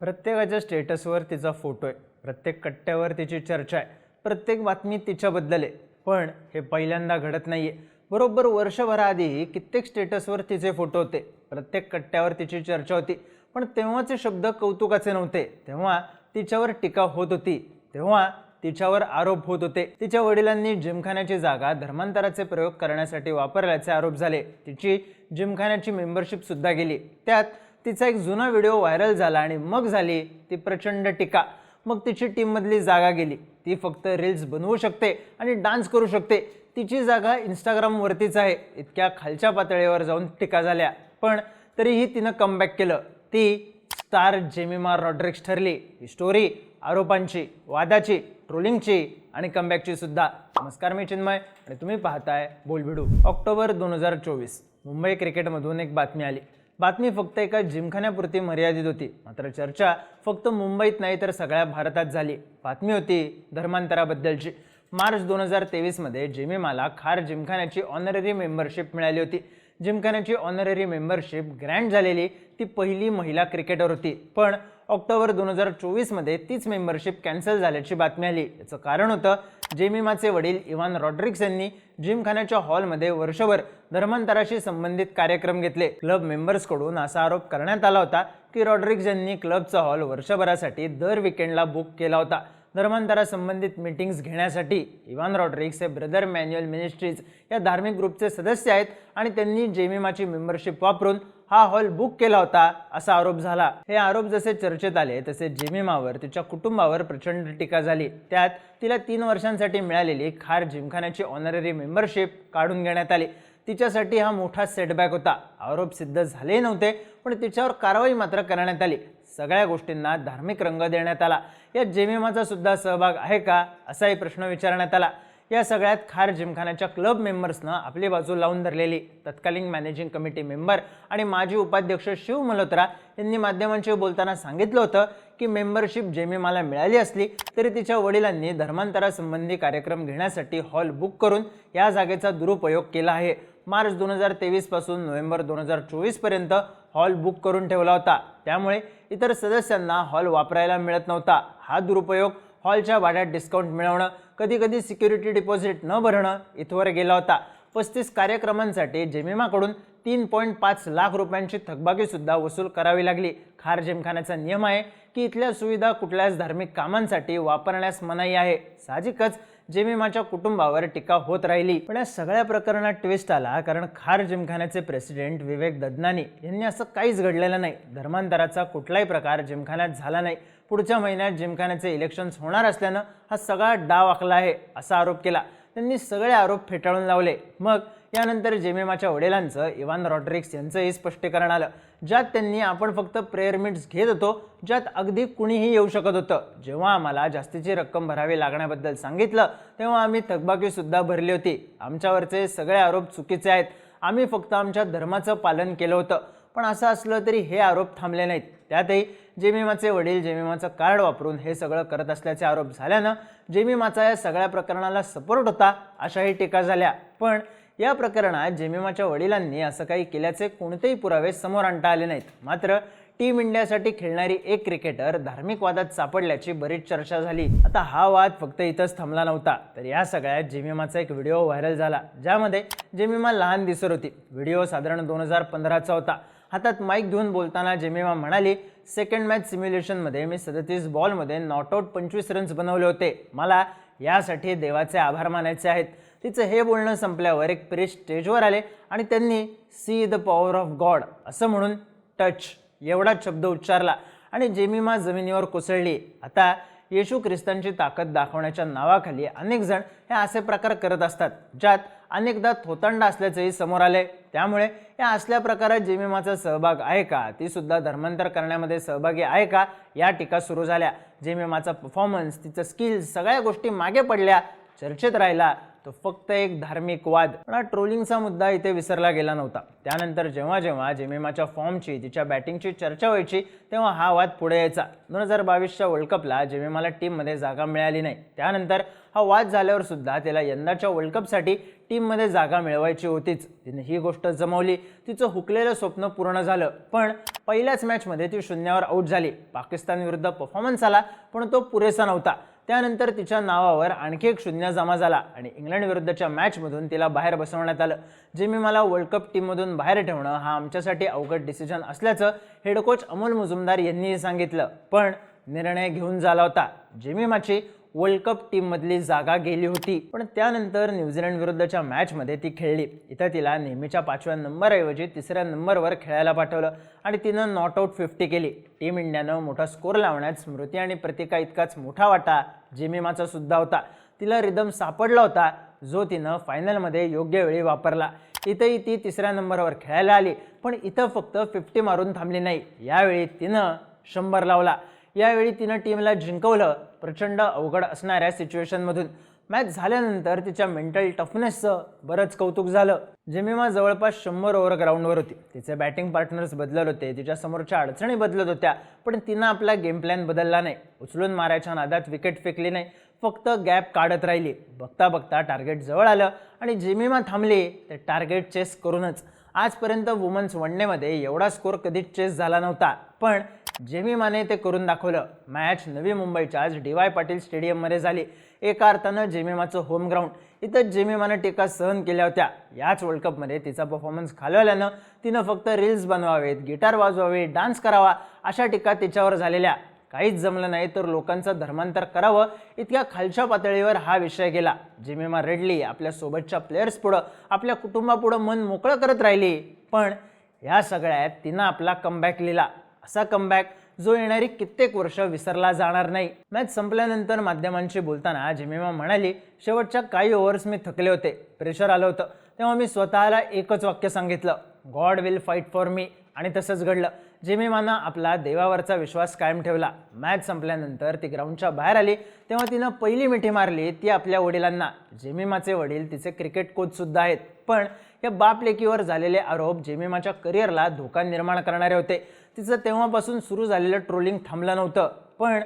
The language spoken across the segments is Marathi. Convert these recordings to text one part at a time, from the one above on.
प्रत्येकाच्या स्टेटसवर तिचा फोटो आहे. प्रत्येक कट्ट्यावर तिची चर्चा आहे. प्रत्येक बातमी तिच्याबद्दल आहे. पण हे पहिल्यांदा घडत नाही आहे बरोबर वर्षभराआधी कित्येक स्टेटसवर तिचे फोटो होते. प्रत्येक कट्ट्यावर तिची चर्चा होती. पण तेव्हाचे शब्द कौतुकाचे नव्हते. तेव्हा तिच्यावर टीका होत होती. तेव्हा तिच्यावर आरोप होत होते. तिच्या वडिलांनी जिमखान्याची जागा धर्मांतराचे प्रयोग करण्यासाठी वापरल्याचे आरोप झाले. तिची जिमखान्याची मेंबरशिप सुद्धा गेली. त्यात तिचा एक जुना व्हिडिओ व्हायरल झाला आणि मग झाली ती प्रचंड टीका. मग तिची टीममधली जागा गेली. ती फक्त रील्स बनवू शकते आणि डान्स करू शकते. तिची जागा इंस्टाग्रामवरतीच आहे. इतक्या खालच्या पातळीवर जाऊन टीका झाल्या. पण तरीही तिनं कमबॅक केलं. ती स्टार जेमिमा रॉड्रिक्स ठरली. ही स्टोरी आरोपांची वादाची ट्रोलिंगची आणि कमबॅकची सुद्धा. नमस्कार मी चिन्मय आणि तुम्ही पाहताय बोलबिडू. ऑक्टोबर दोन हजार चोवीस. मुंबई क्रिकेटमधून एक बातमी आली. बातमी फक्त एका जिमखान्यापुरती मर्यादित होती. मात्र चर्चा फक्त मुंबईत नाही तर सगळ्या भारतात झाली. बातमी होती धर्मांतराबद्दलची. मार्च दोन हजार तेवीसमध्ये जेमिमाला खार जिमखान्याची ऑनररी मेंबरशिप मिळाली होती. जिमखान्याची ऑनररी मेंबरशिप ग्रँड झालेली ती पहिली महिला क्रिकेटर होती. पण ऑक्टोबर दोन हजार चोवीसमध्ये तीच मेंबरशिप कॅन्सल झाल्याची बातमी आली. याचं कारण होतं जेमिमाचे वडील इव्हान रॉड्रिक्स यांनी जिमखान्याच्या हॉलमध्ये वर्षभर धर्मांतराशी संबंधित कार्यक्रम घेतले. क्लब मेंबर्सकडून असा आरोप करण्यात आला होता की रॉड्रिक्स यांनी क्लबचा हॉल वर्षभरासाठी दर विकेंडला बुक केला होता. धर्मांतरासंबंधित मीटिंग्स घेण्यासाठी इव्हान रॉड्रिक्स हे ब्रदर मॅन्युअल मिनिस्ट्रीज या धार्मिक ग्रुपचे सदस्य आहेत आणि त्यांनी जेमिमाची मेंबरशिप वापरून हा हॉल बुक केला होता असा आरोप झाला. हे आरोप जसे चर्चेत आले तसे जेमिमावर तिच्या कुटुंबावर प्रचंड टीका झाली. त्यात तिला तीन वर्षांसाठी मिळालेली खार जिमखान्याची ऑनररी मेंबरशिप काढून घेण्यात आली. तिच्यासाठी हा मोठा सेटबॅक होता. आरोप सिद्ध झाले नव्हते पण तिच्यावर कारवाई मात्र करण्यात आली. सगळ्या गोष्टींना धार्मिक रंग देण्यात आला. या जेमिमाचा सुद्धा सहभाग आहे का असाही प्रश्न विचारण्यात आला. या सगळ्यात खार जिमखान्याच्या क्लब मेंबर्सनं आपली बाजू लावून धरलेली तत्कालीन मॅनेजिंग कमिटी मेंबर आणि माजी उपाध्यक्ष शिव मल्होत्रा यांनी माध्यमांशी बोलताना सांगितलं होतं की मेंबरशिप जेमिमाला मिळाली असली तरी तिच्या वडिलांनी धर्मांतरासंबंधी कार्यक्रम घेण्यासाठी हॉल बुक करून या जागेचा दुरुपयोग केला आहे. मार्च दोन हजार तेवीसपासून नोव्हेंबर दोन हजार चोवीसपर्यंत हॉल बुक करून ठेवला होता. त्यामुळे इतर सदस्यांना हॉल वापरायला मिळत नव्हता. हा दुरुपयोग हॉलच्या भाड्यात डिस्काउंट मिळवणं कधीकधी सिक्युरिटी डिपॉझिट न भरणं इथवर गेला होता. पस्तीस कार्यक्रमांसाठी जेमिमाकडून तीन पॉईंट पाच लाख रुपयांची थकबाकीसुद्धा वसूल करावी लागली. खार जिमखान्याचा नियम आहे की इथल्या सुविधा कुठल्याच धार्मिक कामांसाठी वापरण्यास मनाई आहे. साहजिकच जेमिमाच्या कुटुंबावर टीका होत राहिली. पण या सगळ्या प्रकरणात ट्विस्ट आला कारण खार जिमखान्याचे प्रेसिडेंट विवेक ददनानी यांनी असं काहीच घडलेलं नाही. धर्मांतराचा कुठलाही प्रकार जिमखान्यात झाला नाही. पुढच्या महिन्यात जिमखान्याचे इलेक्शन्स होणार असल्यानं हा सगळा डाव आखला आहे असा आरोप केला. त्यांनी सगळे आरोप फेटाळून लावले. मग त्यानंतर जेमेमाच्या वडिलांचं इव्हान रॉड्रिक्स यांचंही स्पष्टीकरण आलं ज्यात त्यांनी आपण फक्त प्रेयर मिट्स घेत होतो ज्यात अगदी कुणीही येऊ शकत होतं. जेव्हा आम्हाला जास्तीची रक्कम भरावी लागण्याबद्दल सांगितलं तेव्हा आम्ही थकबाकीसुद्धा भरली होती. आमच्यावरचे सगळे आरोप चुकीचे आहेत. आम्ही फक्त आमच्या धर्माचं पालन केलं होतं. पण असं असलं तरी हे आरोप थांबले नाहीत. त्यातही जेमिमाचे वडील जेमिमाचं कार्ड वापरून हे सगळं करत असल्याचे आरोप झाल्यानं जेमिमाचा या सगळ्या प्रकरणाला सपोर्ट होता अशाही टीका झाल्या. पण या प्रकरणात जेमिमाच्या वडिलांनी असं काही केल्याचे कोणतेही पुरावे समोर आणता आले नाहीत. मात्र टीम इंडियासाठी खेळणारी एक क्रिकेटर धार्मिक वादात सापडल्याची बरीच चर्चा झाली. आता हा वाद फक्त इथंच थांबला नव्हता तर या सगळ्यात जेमिमाचा एक व्हिडिओ व्हायरल झाला ज्यामध्ये जेमिमा लहान दिसत होती. व्हिडिओ साधारण दोन हजार पंधराचा होता. हातात माईक घेऊन बोलताना जेमिमा म्हणाली सेकंड मॅच सिम्युलेशनमध्ये मी सदतीस बॉलमध्ये नॉट आऊट पंचवीस रन्स बनवले होते. मला यासाठी देवाचे आभार मानायचे आहेत. तिचं हे बोलणं संपल्यावर एक प्रेस स्टेजवर आले आणि त्यांनी see the power of God असं म्हणून टच एवढा शब्द उच्चारला. आणि जेमिमा जमिनीवर कोसळली. आता येशू ख्रिस्तांची ताकद दाखवण्याच्या नावाखाली अनेक जण हे असे प्रकार करत असतात ज्यात अनेकदा थोतंड असल्याचंही समोर आले त्यामुळे या असल्या प्रकारात जेमिमाचा सहभाग आहे का? ती सुद्धा धर्मांतर करण्यामध्ये सहभागी आहे का? या टीका सुरू झाल्या. जेमिमाचा परफॉर्मन्स तिचं स्किल सगळ्या गोष्टी मागे पडल्या. चर्चेत राहिला तो फक्त एक धार्मिक वाद. पण हा ट्रोलिंगचा मुद्दा इथे विसरला गेला नव्हता. त्यानंतर जेव्हा जेव्हा जेमिमाच्या फॉर्मची तिच्या बॅटिंगची चर्चा व्हायची तेव्हा हा वाद पुढे यायचा. दोन हजार बावीसच्या वर्ल्ड कपला जेमिमाला टीममध्ये जागा मिळाली नाही. त्यानंतर हा वाद झाल्यावर सुद्धा त्याला यंदाच्या वर्ल्ड कपसाठी टीममध्ये जागा मिळवायची होतीच. तिने ही गोष्ट जमवली. तिचं हुकलेलं स्वप्न पूर्ण झालं. पण पहिल्याच मॅचमध्ये ती शून्यावर आऊट झाली. पाकिस्तान विरुद्ध परफॉर्मन्स आला पण तो पुरेसा नव्हता. त्यानंतर तिच्या नावावर आणखी एक शून्य जमा झाला आणि इंग्लंड विरुद्धच्या मॅचमधून तिला बाहेर बसवण्यात आलं. जे मी मला वर्ल्ड कप टीममधून बाहेर ठेवणं हा आमच्यासाठी अवघड डिसिजन असल्याचं हेड कोच अमोल मुजुमदार यांनीही सांगितलं. पण निर्णय घेऊन झाला होता. जेमिमाची वर्ल्ड कप टीममधली जागा गेली होती. पण त्यानंतर न्यूझीलंड विरुद्धच्या मॅचमध्ये ती खेळली. इथं तिला नेहमीच्या पाचव्या नंबरऐवजी तिसऱ्या नंबरवर खेळायला पाठवलं आणि तिनं नॉट आऊट फिफ्टी केली. टीम इंडियानं मोठा स्कोर लावण्यात स्मृती आणि प्रतिका इतकाच मोठा वाटा जेमिमाचा सुद्धा होता. तिला रिदम सापडला होता जो तिनं फायनलमध्ये योग्य वेळी वापरला. इथंही ती तिसऱ्या नंबरवर खेळायला आली पण इथं फक्त फिफ्टी मारून थांबली नाही. यावेळी तिनं शंभर लावला. यावेळी तिनं टीमला जिंकवलं. प्रचंड अवघड असणाऱ्या सिच्युएशनमधून मॅच झाल्यानंतर तिच्या मेंटल टफनेसचं बरंच कौतुक झालं. जेमिमा जवळपास शंभर ओव्हर ग्राउंडवर होती. तिचे बॅटिंग पार्टनर्स बदलत होते तिच्या समोरच्या अडचणी बदलत होत्या पण तिनं आपला गेम प्लॅन बदलला नाही. उचलून मारायच्या नादात विकेट फेकली नाही फक्त गॅप काढत राहिली. बघता बघता टार्गेट जवळ आलं आणि जेमिमा थांबली ते टार्गेट चेस करूनच. आजपर्यंत वुमन्स वनडेमध्ये एवढा स्कोर कधीच चेस झाला नव्हता. पण जेमिमाने ते करून दाखवलं. मॅच नवी मुंबईच्या आज डी वाय पाटील स्टेडियममध्ये झाली. एका अर्थानं जेमिमाचं होम ग्राउंड. इथं जेमिमानं टीका सहन केल्या होत्या. याच वर्ल्ड कपमध्ये तिचा परफॉर्मन्स खालवल्यानं तिनं फक्त रील्स बनवावेत गिटार वाजवावे डान्स करावा अशा टीका तिच्यावर झालेल्या. काहीच जमलं नाही तर लोकांचं धर्मांतर करावं इतक्या खालच्या पातळीवर हा विषय गेला. जेमिमा रेडली आपल्या सोबतच्या प्लेयर्स पुढं आपल्या कुटुंबापुढं मन मोकळं करत राहिली. पण या सगळ्यात तिनं आपला कमबॅक लिहिला. असा कमबॅक जो येणारी कित्येक वर्ष विसरला जाणार नाही. मॅच संपल्यानंतर माध्यमांशी बोलताना जेमिमा म्हणाली शेवटच्या काही ओव्हर्स मी थकले होते. प्रेशर आलं होतं. तेव्हा मी स्वतःला एकच वाक्य सांगितलं. God will fight for me आणि तसंच घडलं. जेमिमानं आपला देवावरचा विश्वास कायम ठेवला. मॅच संपल्यानंतर ती ग्राउंडच्या बाहेर आली. तेव्हा तिनं पहिली मिठी मारली ती आपल्या वडिलांना. जेमिमाचे वडील तिचे क्रिकेट कोच सुद्धा आहेत. पण या बापलेकीवर झालेले आरोप जेमिमाच्या करिअरला धोका निर्माण करणारे होते. तिचं तेव्हापासून सुरू झालेलं ट्रोलिंग थांबलं नव्हतं. पण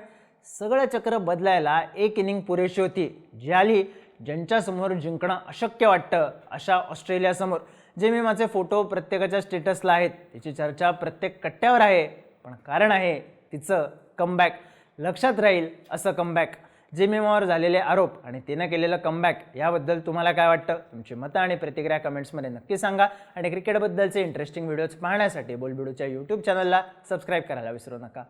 सगळं चक्र बदलायला एक इनिंग पुरेशी होती. जी आली ज्यांच्यासमोर जिंकणं अशक्य वाटतं अशा ऑस्ट्रेलियासमोर. जे मी माझे फोटो प्रत्येकाच्या स्टेटसला आहेत तिची चर्चा प्रत्येक कट्ट्यावर आहे पण कारण आहे तिचं कमबॅक लक्षात राहील असं कमबॅक जेमिमावर झालेले आरोप आणि तिनं केलेलं कमबॅक याबद्दल तुम्हाला काय वाटतं? तुमची मतं आणि प्रतिक्रिया कमेंट्समध्ये नक्की सांगा. आणि क्रिकेटबद्दलचे इंटरेस्टिंग व्हिडिओज पाहण्यासाठी बोलबिडूच्या यूट्यूब चॅनलला सबस्क्राईब करायला विसरू नका.